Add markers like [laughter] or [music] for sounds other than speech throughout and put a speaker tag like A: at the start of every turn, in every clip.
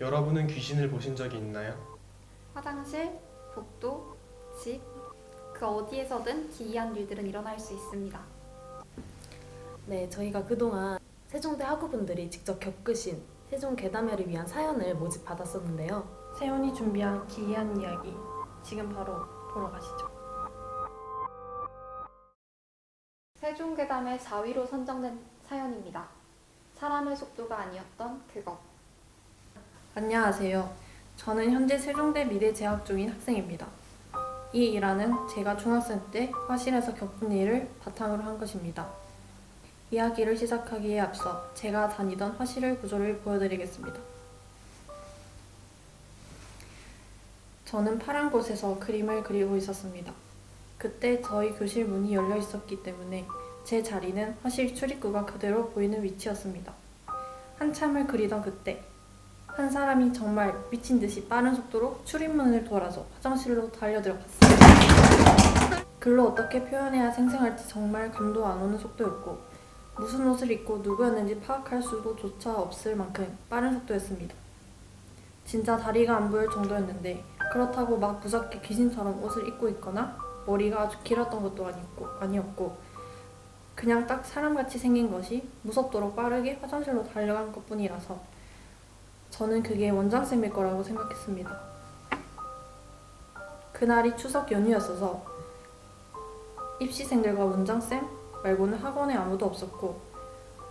A: 여러분은 귀신을 보신 적이 있나요?
B: 화장실, 복도, 집, 그 어디에서든 기이한 일들은 일어날 수 있습니다.
C: 네, 저희가 그동안 세종대 학우분들이 직접 겪으신 세종 괴담회를 위한 사연을 모집받았었는데요.
D: 세연이 준비한 기이한 이야기 지금 바로 보러 가시죠.
B: 세종괴담의 4위로 선정된 사연입니다. 사람의 속도가 아니었던 그것.
D: 안녕하세요. 저는 현재 세종대 미대 재학 중인 학생입니다. 이 일화는 제가 중학생 때 화실에서 겪은 일을 바탕으로 한 것입니다. 이야기를 시작하기에 앞서 제가 다니던 화실의 구조를 보여드리겠습니다. 저는 파란 곳에서 그림을 그리고 있었습니다. 그때 저희 교실 문이 열려 있었기 때문에 제 자리는 화실 출입구가 그대로 보이는 위치였습니다. 한참을 그리던 그때 한 사람이 정말 미친 듯이 빠른 속도로 출입문을 돌아서 화장실로 달려들어갔어요. 글로 어떻게 표현해야 생생할지 정말 감도 안 오는 속도였고 무슨 옷을 입고 누구였는지 파악할 수도 조차 없을 만큼 빠른 속도였습니다. 진짜 다리가 안 보일 정도였는데 그렇다고 막 무섭게 귀신처럼 옷을 입고 있거나 머리가 아주 길었던 것도 아니고, 아니었고 그냥 딱 사람같이 생긴 것이 무섭도록 빠르게 화장실로 달려간 것뿐이라서 저는 그게 원장쌤일 거라고 생각했습니다. 그날이 추석 연휴였어서 입시생들과 원장쌤 말고는 학원에 아무도 없었고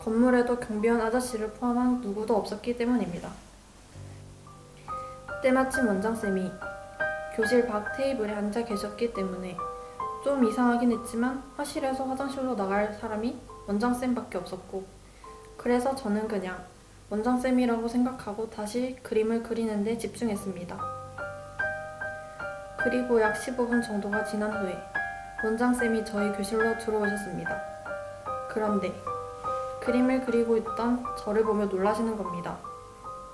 D: 건물에도 경비원 아저씨를 포함한 누구도 없었기 때문입니다. 때마침 원장쌤이 교실 밖 테이블에 앉아 계셨기 때문에 좀 이상하긴 했지만 화실에서 화장실로 나갈 사람이 원장쌤밖에 없었고 그래서 저는 그냥 원장쌤이라고 생각하고 다시 그림을 그리는데 집중했습니다. 그리고 약 15분 정도가 지난 후에 원장쌤이 저희 교실로 들어오셨습니다. 그런데 그림을 그리고 있던 저를 보며 놀라시는 겁니다.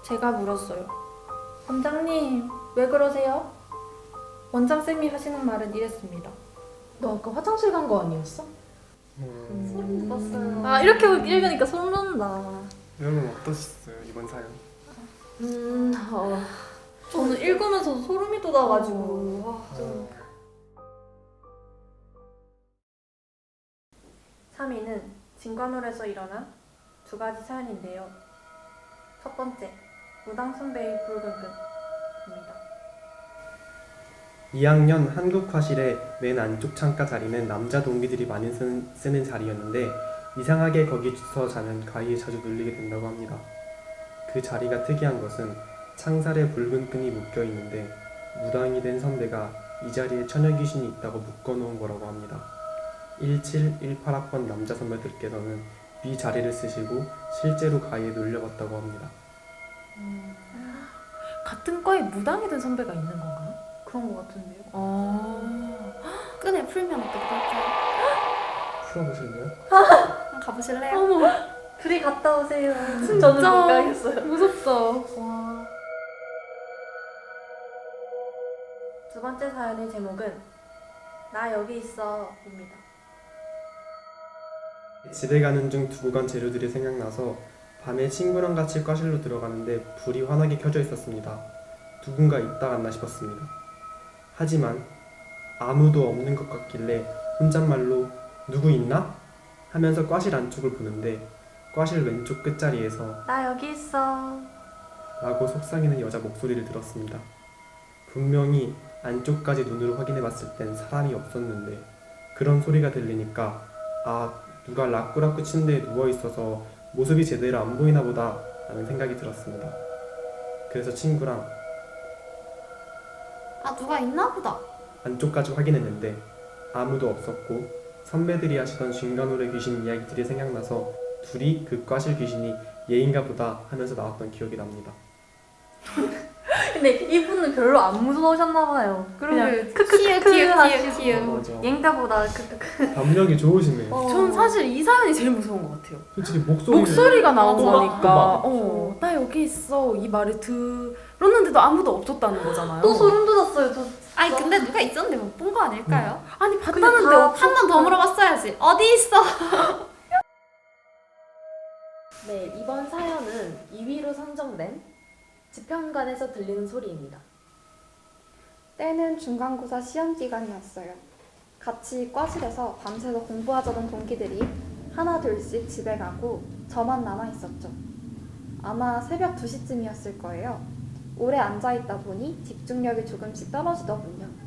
D: 제가 물었어요. 원장님, 왜 그러세요? 원장쌤이 하시는 말은 이랬습니다.
C: 너 아까 화장실 간 거 아니었어?
A: 음,
B: 소름 돋았어요.
C: 아, 이렇게 읽으니까 소름 돋는다.
A: 여러분 어떠셨어요 이번 사연?
C: 음, 어,
D: 저는 읽으면서 소름이 돋아가지고 와, 좀 3위는 진관홀에서 일어난 두 가지 사연인데요. 첫 번째, 무당 선배의 불금금입니다.
A: 2학년 한국화실의 맨 안쪽 창가 자리는 남자 동기들이 많이 쓰는, 쓰는 자리였는데 이상하게 거기서 자면 가위에 자주 눌리게 된다고 합니다. 그 자리가 특이한 것은 창살에 붉은 끈이 묶여 있는데 무당이 된 선배가 이 자리에 처녀 귀신이 있다고 묶어 놓은 거라고 합니다. 17, 18학번 남자 선배들께서는 위 자리를 쓰시고 실제로 가위에 눌려봤다고 합니다.
C: 같은 과에 무당이 된 선배가 있는 건가요?
D: 그런 것 같은데요.
C: 어,
B: 끈을 풀면 어떻게 될까요?
A: 풀어보실래요? [laughs]
B: 가보실래요?
C: 어머,
D: 둘이 갔다 오세요.
C: 진짜?
D: 저는 못 가겠어요.
C: 무섭다.
D: 와. 두 번째 사연의 제목은 나 여기 있어입니다.
A: 집에 가는 중 두고 간 재료들이 생각나서 밤에 친구랑 같이 과실로 들어가는데 불이 환하게 켜져 있었습니다. 누군가 있다 갔나 싶었습니다. 하지만 아무도 없는 것 같길래 혼잣말로 누구 있나? 하면서 과실 안쪽을 보는데 과실 왼쪽 끝자리에서
D: 나 여기 있어.
A: 라고 속삭이는 여자 목소리를 들었습니다. 분명히 안쪽까지 눈으로 확인해 봤을 땐 사람이 없었는데 그런 소리가 들리니까 아 누가 라꾸라꾸 침대에 누워 있어서 모습이 제대로 안 보이나 보다 라는 생각이 들었습니다. 그래서 친구랑
B: 아 누가 있나 보다.
A: 안쪽까지 확인했는데 아무도 없었고 선배들이 하시던 쥔간홀의 귀신 이야기들이 생각나서 둘이 그 과실 귀신이 얘인가 보다 하면서 나왔던 기억이 납니다. [laughs]
D: 근데 이분은 별로 안 무서우셨나 봐요. 그냥
B: 키읔 키읔 키읔 키읔.
A: 맞아.
D: 앵가보다 크크크.
A: 담력이 좋으시네요.
D: 어.
C: 전 사실 이 사연이 제일 무서운 것 같아요.
A: 솔직히 목소리를
C: 목소리가 나온
B: 맞아.
C: 거니까. 어, 나 여기 있어. 이 말을 들었는데도 아무도 없었다는 거잖아요.
D: 또 소름 돋았어요. 저
B: 아니 근데 누가 있었는데 못 본 거 아닐까요?
C: 아니, 봤다는데
B: 다없한번 더 물어봤어야지. 어디 있어? [laughs]
C: 네, 이번 사연은 2위로 선정된 지평관에서 들리는 소리입니다.
B: 때는 중간고사 시험 기간이었어요. 같이 과실에서 밤새서 공부하자던 동기들이 하나 둘씩 집에 가고 저만 남아 있었죠. 아마 새벽 2시쯤이었을 거예요. 오래 앉아 있다 보니 집중력이 조금씩 떨어지더군요.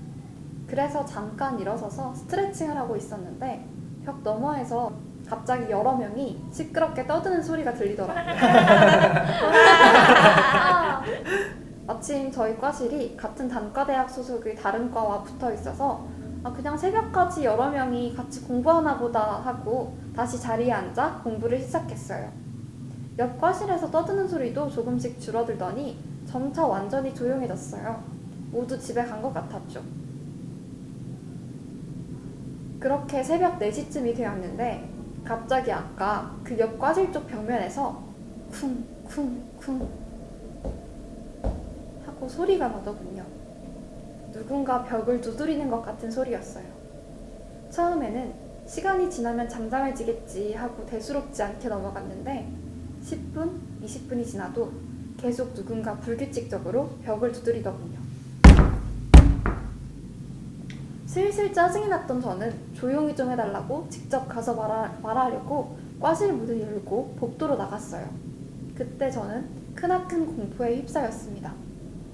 B: 그래서 잠깐 일어서서 스트레칭을 하고 있었는데 벽 너머에서 갑자기 여러 명이 시끄럽게 떠드는 소리가 들리더라고요. 아, [laughs] 마침 저희 과실이 같은 단과대학 소속의 다른 과와 붙어 있어서 아, 그냥 새벽까지 여러 명이 같이 공부하나 보다 하고 다시 자리에 앉아 공부를 시작했어요. 옆 과실에서 떠드는 소리도 조금씩 줄어들더니 점차 완전히 조용해졌어요. 모두 집에 간 것 같았죠. 그렇게 새벽 4시쯤이 되었는데 갑자기 아까 그 옆 과실 쪽 벽면에서 쿵쿵쿵 하고 소리가 나더군요. 누군가 벽을 두드리는 것 같은 소리였어요. 처음에는 시간이 지나면 잠잠해지겠지 하고 대수롭지 않게 넘어갔는데 10분, 20분이 지나도 계속 누군가 불규칙적으로 벽을 두드리더군요. 슬슬 짜증이 났던 저는 조용히 좀 해달라고 직접 가서 말하, 말하려고 과실 문을 열고 복도로 나갔어요. 그때 저는 크나큰 공포에 휩싸였습니다.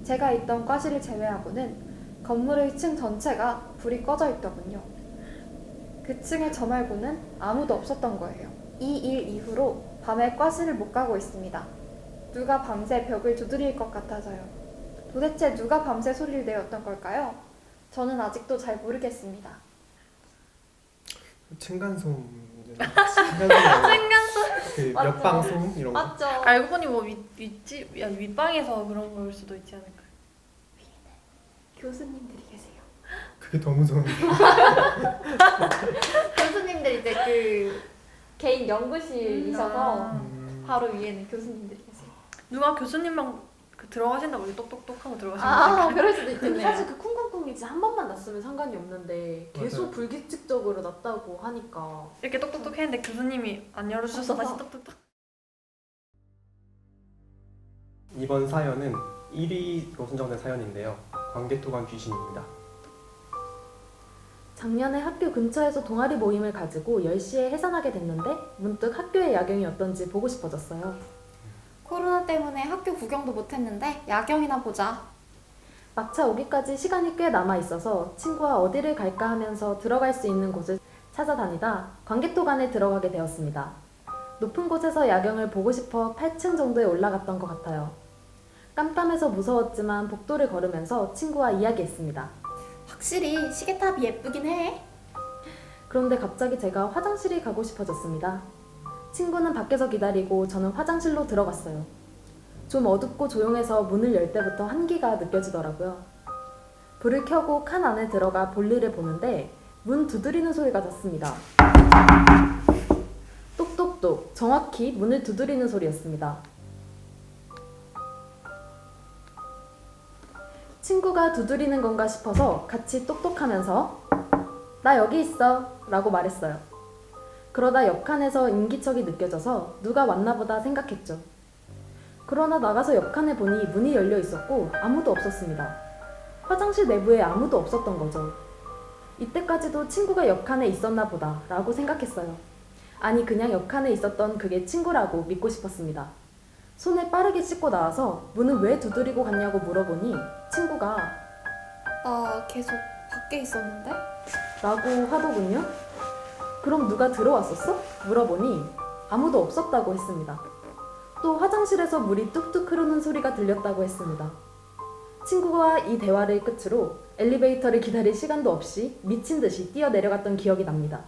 B: 제가 있던 과실을 제외하고는 건물의 층 전체가 불이 꺼져 있더군요. 그 층에 저 말고는 아무도 없었던 거예요. 이 일 이후로 밤에 과실을 못 가고 있습니다. 누가 밤새 벽을 두드릴 것 같아서요. 도대체 누가 밤새 소리를 내었던 걸까요? 저는 아직도 잘 모르겠습니다.
A: 층간소음 [laughs] 층간소음 그. 옆방소음 이런 거
B: 맞죠?
D: 알고 보니 뭐 윗, 윗집, 야, 윗방에서 그런 걸 수도 있지 않을까.
B: 교수님들이 계세요.
A: 그게 더 무서운데 [laughs]
B: 교수님들 이제 그 개인 연구실이셔서
D: 아.
A: 음,
B: 바로 위에는 교수님들이 계세요.
D: 누가 교수님만 그 들어가신다고 이렇게 똑똑똑 하고 들어가시는
B: 아. 그럴 수도
C: 근데
B: 있겠네요.
C: 사실 그 쿵쿵쿵이 진짜 한 번만 났으면 상관이 없는데 계속
A: 맞아요.
C: 불규칙적으로 났다고 하니까
D: 이렇게 똑똑똑 했는데 교수님이 안 열어주셔서 다시. 똑똑똑.
A: 이번 사연은 1위로 선정된 사연인데요 광개토관 귀신입니다
C: 작년에 학교 근처에서 동아리 모임을 가지고 10시에 해산하게 됐는데 문득 학교의 야경이 어떤지 보고 싶어졌어요.
B: 코로나 때문에 학교 구경도 못했는데 야경이나 보자.
C: 막차 오기까지 시간이 꽤 남아 있어서 친구와 어디를 갈까 하면서 들어갈 수 있는 곳을 찾아다니다 광개토관에 들어가게 되었습니다. 높은 곳에서 야경을 보고 싶어 8층 정도에 올라갔던 것 같아요. 깜깜해서 무서웠지만 복도를 걸으면서 친구와 이야기했습니다.
B: 확실히 시계탑이 예쁘긴 해.
C: 그런데 갑자기 제가 화장실이 가고 싶어졌습니다. 친구는 밖에서 기다리고 저는 화장실로 들어갔어요. 좀 어둡고 조용해서 문을 열 때부터 한기가 느껴지더라고요. 불을 켜고 칸 안에 들어가 볼일을 보는데 문 두드리는 소리가 났습니다. 똑똑똑 정확히 문을 두드리는 소리였습니다. 친구가 두드리는 건가 싶어서 같이 똑똑하면서 나 여기 있어 라고 말했어요. 그러다 옆칸에서 인기척이 느껴져서 누가 왔나 보다 생각했죠. 그러나 나가서 옆칸에 보니 문이 열려 있었고 아무도 없었습니다. 화장실 내부에 아무도 없었던 거죠. 이때까지도 친구가 옆칸에 있었나 보다 라고 생각했어요. 아니 그냥 옆칸에 있었던 그게 친구라고 믿고 싶었습니다. 손을 빠르게 씻고 나와서 문을 왜 두드리고 갔냐고 물어보니 친구가
B: 나 계속 밖에 있었는데?
C: 라고 하더군요. 그럼 누가 들어왔었어? 물어보니 아무도 없었다고 했습니다. 또 화장실에서 물이 뚝뚝 흐르는 소리가 들렸다고 했습니다. 친구와 이 대화를 끝으로 엘리베이터를 기다릴 시간도 없이 미친 듯이 뛰어 내려갔던 기억이 납니다.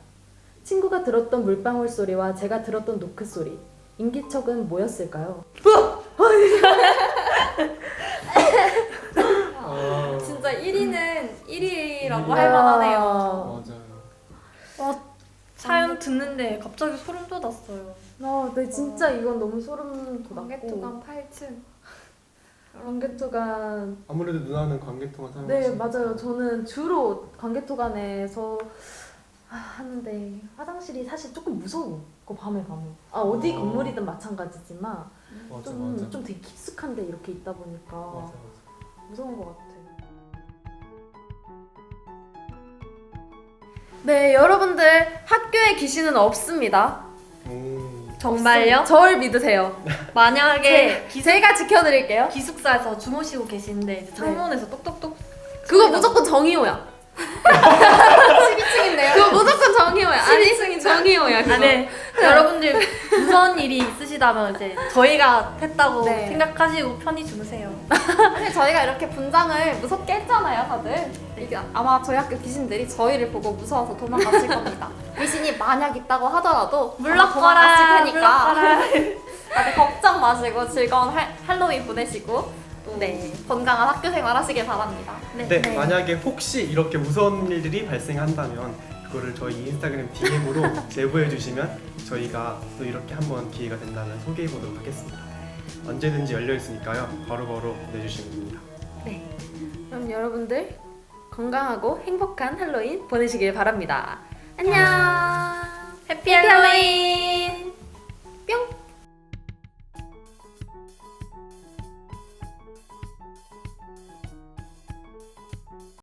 C: 친구가 들었던 물방울 소리와 제가 들었던 노크 소리, 인기척은 뭐였을까요?
A: 아, [laughs]
B: 진짜 1위는 1위라고
A: 아.
B: 할
A: 만하네요.
D: 사연 듣는데 갑자기 소름 돋았어요.
C: 아, 네 진짜 이건 너무 소름 돋았고.
B: 광개토관 8층.
C: 관계토관
A: 아무래도 누나는 광개토관 사용
C: 네 맞아요. 저는 주로 관계토관에서 아, 하는데 화장실이 사실 조금 무서워. 그 밤에 가면 아 어디
A: 어.
C: 건물이든 마찬가지지만
A: 맞아
E: 좀,
A: 맞아.
E: 좀 되게 깊숙한데 이렇게 있다 보니까
A: 맞아 맞아.
E: 무서운 것 같아.
C: 네, 여러분들 학교에 귀신은 없습니다.
A: 오.
C: 정말요? 저를 믿으세요. [laughs]
D: 만약에
C: 제, 제가 지켜드릴게요.
D: 기숙사에서 주무시고 계신데 이제 창문에서 똑똑똑
C: 그거 무조건 정희호야.
B: 12층인데요.
C: 그거 무조건 정희호야. 아니, 정희호야. 그거.
D: 아, 네. 여러분들 무서운 일이 있으시다면 이제 저희가 했다고
C: 네.
D: 생각하시고 편히 주무세요.
B: 사실 저희가 이렇게 분장을 무섭게 했잖아요, 다들. 이게 아마 저희 학교 귀신들이 저희를 보고 무서워서 도망갔을 겁니다. [laughs] 귀신이 만약 있다고 하더라도 아마 도망갔을 테니까 다들 걱정 마시고 즐거운 할, 할로윈 보내시고 또
D: 네.
B: 건강한 학교 생활 하시길 바랍니다.
A: 네, 만약에 혹시 이렇게 무서운 일들이 발생한다면 그거를 저희 인스타그램 DM으로 [laughs] 제보해 주시면 저희가 또 이렇게 한번 기회가 된다면 소개해 보도록 하겠습니다. 언제든지 열려 있으니까요. 바로바로 보내주시면 됩니다.
C: 그럼 여러분들 건강하고 행복한 할로윈 보내시길 바랍니다. 안녕.
D: 해피 할로윈!